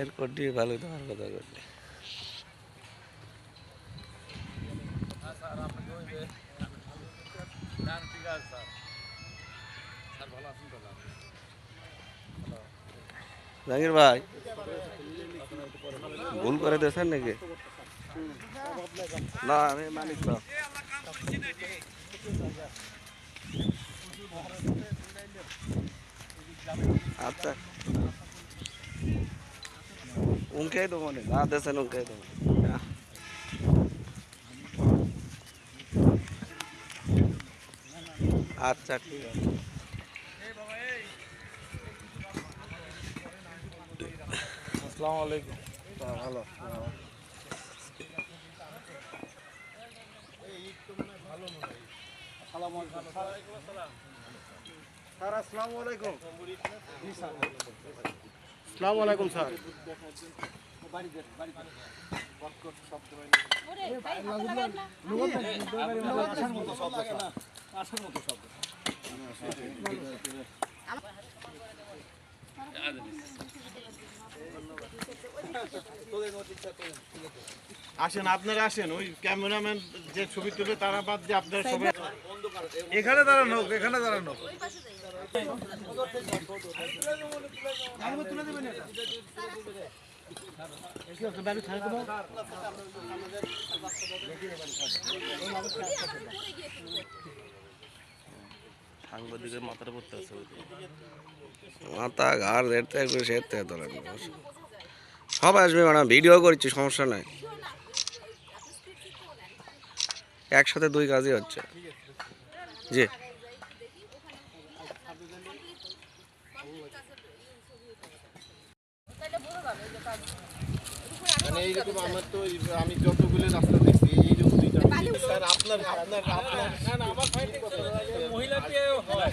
এর করটি ভালো, তোমার কথা করলে জাহাঙ্গীর ভাই, ভুল করে দিয়েছেন নাকি? না, আমি মালিক আচ্ছা। তো মনে না? দেশেন উনকে তো আচ্ছা ঠিক আছে। আসসালামু আলাইকুম। ভালো। স্যার আসেন আপনারা আসেন। ওই ক্যামেরাম্যান যে ছবি তুলে তারা বাদ দিয়ে আপনারা সবাই এখানে দাঁড়ানো হোক, এখানে দাঁড়ানো হোক। সাংবাদিকের মাথাটা পড়তে আছে মাথা ঘাড় দেখতে একটু সেরতে তোলেন সব আসবে ম্যাডাম ভিডিও করছি সমস্যা নাই। একসাথে দুই কাজই হচ্ছে। জি। মানে এইরকম আমার তো আমি যতগুলো রাস্তা দেখছি এইরকম দুইটা। স্যার আপনার আপনার আপনার না না আমার ফাইন মহিলাকে হয়